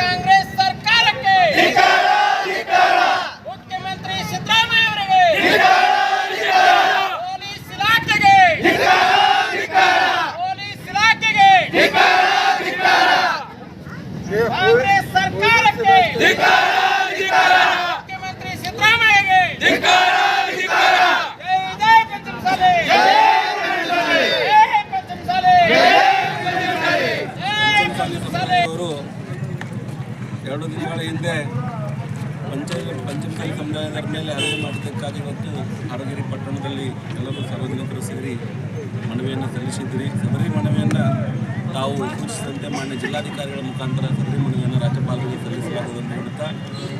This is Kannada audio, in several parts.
ಕಾಂಗ್ರೆಸ್ ಸರ್ಕಾರಕ್ಕೆ. ಮುಖ್ಯಮಂತ್ರಿ ಸಿದ್ದರಾಮಯ್ಯ ಅವರಿಗೆ. ಪೊಲೀಸ್ ಇಲಾಖೆಗೆ. ಪೊಲೀಸ್ ಇಲಾಖೆಗೆ. ಕಾಂಗ್ರೆಸ್ ಸರ್ಕಾರಕ್ಕೆ. ಹಿಂದೆ ಪಂಚಾಯತ್ ಪಂಚಮಸಾಲಿ ಸಮುದಾಯದ ಮೇಲೆ ಅರಿವು ಮಾಡಿದ್ದಕ್ಕಾಗಿ ಇವತ್ತು ಹರಗಿರಿ ಪಟ್ಟಣದಲ್ಲಿ ಎಲ್ಲರೂ ಸಾರ್ವಜನಿಕರು ಸೇರಿ ಮನವಿಯನ್ನು ಸಲ್ಲಿಸಿದ್ರಿ ಸದರಿ ಮನವಿಯನ್ನು ತಾವು ಸೂಚಿಸಿದಂತೆ ಮಾನ್ಯ ಜಿಲ್ಲಾಧಿಕಾರಿಗಳ ಮುಖಾಂತರ ಸದರಿ ಮನವಿಯನ್ನು ರಾಜ್ಯಪಾಲರಿಗೆ ಸಲ್ಲಿಸಲಾಗುವುದನ್ನು ಹೇಳುತ್ತಾ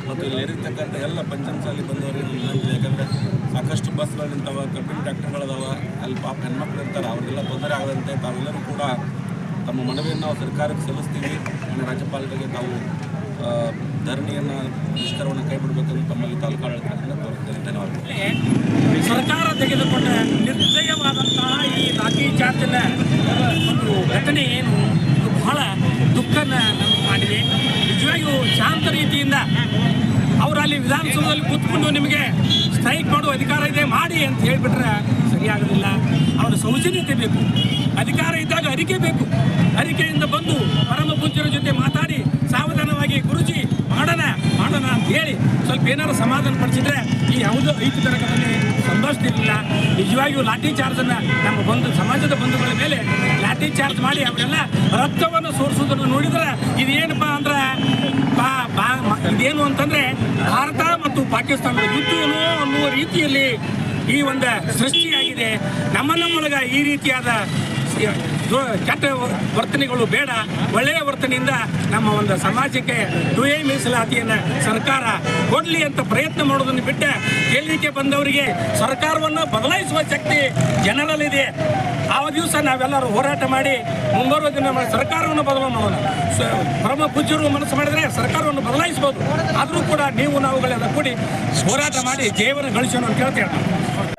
ಮತ್ತು ಇಲ್ಲಿರತಕ್ಕಂಥ ಎಲ್ಲ ಪಂಚಮಸಾಲಿ ಬಂದವರಿಗೆ ವಿನಂತಿ, ಯಾಕಂದರೆ ಸಾಕಷ್ಟು ಬಸ್ಗಳು ನಿಂತಾವ ಕಬ್ಬಿನ ಟ್ಯಾಕ್ಟರ್ಗಳದಾವ, ಅಲ್ಲಿ ಪಾಪ ಹೆಣ್ಮಕ್ಳು ಇರ್ತಾರೆ, ಅವರಿಗೆಲ್ಲ ತೊಂದರೆ ಆಗದಂತೆ ತಾವೆಲ್ಲರೂ ಕೂಡ ತಮ್ಮ ಮನವಿಯನ್ನು ನಾವು ಸರ್ಕಾರಕ್ಕೆ ಸಲ್ಲಿಸ್ತೀವಿ. ರಾಜ್ಯಪಾಲರಿಗೆ ತಾವು ಧರಣಿಯನ್ನು ಮುಷ್ಕರವನ್ನು ಕೈ ಅಂತ ತಮ್ಮಲ್ಲಿ ತಾಲೂಕು ಆಡಳಿತದಿಂದ ಕೋರುತ್ತೇನೆ ಧನ್ಯವಾದಗಳು. ಸರ್ಕಾರ ತೆಗೆದುಕೊಂಡ ನಿರ್ದಯವಾದಂತಹ ಈ ಲಾಠಿ ಚಾರ್ಜಿನ ಒಂದು ಘಟನೆ ಏನು, ಇದು ಬಹಳ ದುಃಖನ ಮಾಡಿದೆ. ನಿಜವಾಗಿಯೂ ಶಾಂತ ರೀತಿಯಿಂದ ಅವರು ಅಲ್ಲಿ ವಿಧಾನಸೌಧದಲ್ಲಿ ಕೂತ್ಕೊಂಡು ನಿಮಗೆ ಸ್ಟ್ರೈಕ್ ಮಾಡುವ ಅಧಿಕಾರ ಇದೆ, ಮಾಡಿ ಅಂತ ಹೇಳಿಬಿಟ್ರೆ ಸರಿಯಾಗೋದಿಲ್ಲ ಅವರ ಸೌಜನ್ಯತೆ ಬೇಕು. ಅಧಿಕಾರ ಇದ್ದಾಗ ಅರಿಕೆ ಬೇಕು. ಅರಿಕೆಯಿಂದ ಬಂದು ಪರಮ ಪೂಜ್ಯರ ಜೊತೆ ಮಾತಾಡಿ ಸಾವಧಾನವಾಗಿ ಗುರುಜಿ ಮಾಡೋಣ ಮಾಡೋಣ ಅಂತ ಹೇಳಿ ಸ್ವಲ್ಪ ಏನಾದ್ರು ಸಮಾಧಾನ ಪಡಿಸಿದ್ರೆ ಈ ಯಾವುದೋ ಐದು ತರಗತಿಯಲ್ಲಿ ಸಂಭವಿಸ್ತಿರ್ಲಿಲ್ಲ ನಿಜವಾಗಿಯೂ ಲಾಠಿ ಚಾರ್ಜನ್ನು ನಮ್ಮ ಬಂಧು, ಸಮಾಜದ ಬಂಧುಗಳ ಮೇಲೆ ಲಾಠಿ ಚಾರ್ಜ್ ಮಾಡಿ ಅವರೆಲ್ಲ ರಕ್ತವನ್ನು ಸೋರಿಸೋದನ್ನು ನೋಡಿದ್ರೆ ಇದೇನಪ್ಪ ಅಂದ್ರೆ ಬಾ ಬಾ ಇದೇನು ಅಂತಂದ್ರೆ ಭಾರತ ಮತ್ತು ಪಾಕಿಸ್ತಾನದ ಯುದ್ಧ ಏನೋ ಅನ್ನುವ ರೀತಿಯಲ್ಲಿ ಈ ಒಂದು ಸೃಷ್ಟಿಯಾಗಿದೆ. ನಮ್ಮ ನಮ್ಮೊಳಗ ಈ ರೀತಿಯಾದ ಕೆಟ್ಟ ವರ್ತನೆಗಳು ಬೇಡ. ಒಳ್ಳೆಯ ವರ್ತನೆಯಿಂದ ನಮ್ಮ ಒಂದು ಸಮಾಜಕ್ಕೆ ದುಯೇ ಮೀಸಲಾತಿಯನ್ನು ಸರ್ಕಾರ ಕೊಡಲಿ ಅಂತ ಪ್ರಯತ್ನ ಮಾಡೋದನ್ನು ಬಿಟ್ಟು. ಗೆಲ್ಲಲಿಕ್ಕೆ ಬಂದವರಿಗೆ ಸರ್ಕಾರವನ್ನು ಬದಲಾಯಿಸುವ ಶಕ್ತಿ ಜನರಲ್ಲಿದೆ. ಆ ದಿವಸ ನಾವೆಲ್ಲರೂ ಹೋರಾಟ ಮಾಡಿ ಮುಂಬರುವ ದಿನ ಸರ್ಕಾರವನ್ನು ಬದಲಾವಣೆ ಮಾಡೋಣ. ಪರಮ ಪೂಜ್ಯರು ಮನಸ್ಸು ಮಾಡಿದರೆ ಸರ್ಕಾರವನ್ನು ಬದಲಾಯಿಸ್ಬೋದು. ಆದರೂ ಕೂಡ ನೀವು ನಾವುಗಳೆಲ್ಲ ಕೂಡಿ ಹೋರಾಟ ಮಾಡಿ ಜೀವನ ಗಳಿಸೋಣ ಅಂತ ಹೇಳ್ತೇವೆ